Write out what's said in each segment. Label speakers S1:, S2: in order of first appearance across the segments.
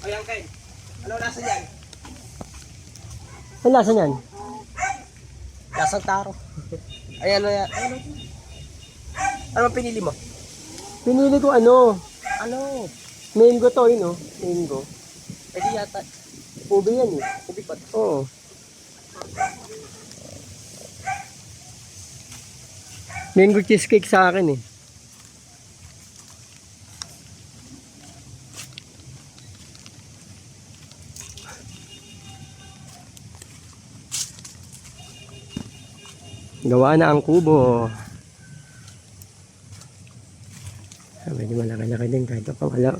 S1: Uncle. Ano lasa yan?
S2: Ang lasa niyan?
S1: Lasang taro. Ay, ano yan? Ano? Ano pinili mo?
S2: Pinili ko ano,
S1: Ano?
S2: mango to yun oh. Mango.
S1: Di yata.
S2: Ube yan eh.
S1: Ubi pa.
S2: Oo. Mango cheesecake sa akin eh. Gawa na ang kubo. Ah, Medyo malaki-laki din kahit pa wala.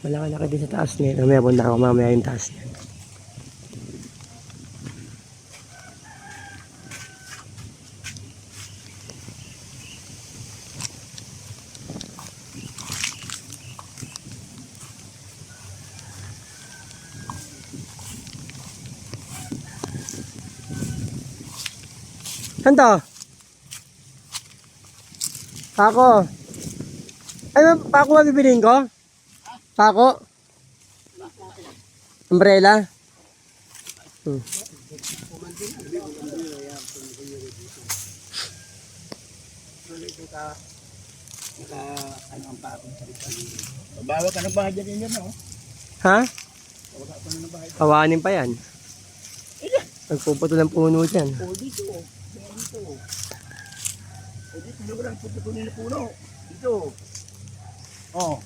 S2: Malaki-laki din sa taas niya. Meron na ako mamaya yung taas niya. Saan to? Pako. Ay, pako ba bibiliin ko? Pako? Umbrella? Hmm.
S3: Bawa ka ng bahay dyan yan, no?
S2: Ha? Hawanin pa yan. Nagpuputo ng puno dyan.
S3: O, dito. Kaya dito. O, dito. Dito lang puputunin na puno. Dito. Oh,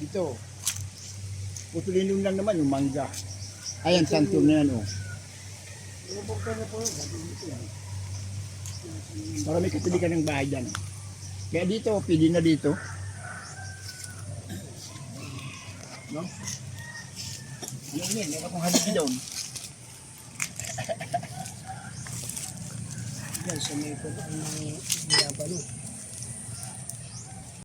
S3: dito. Putulin lang naman yung mangga. Ayan, santur na yan, oh. Para may kapili ka ng bahay dyan. Kaya dito, pili na dito. No? Yan yun, yung akong haligi doon. Yan, sa may pagkakas ng niyabalo.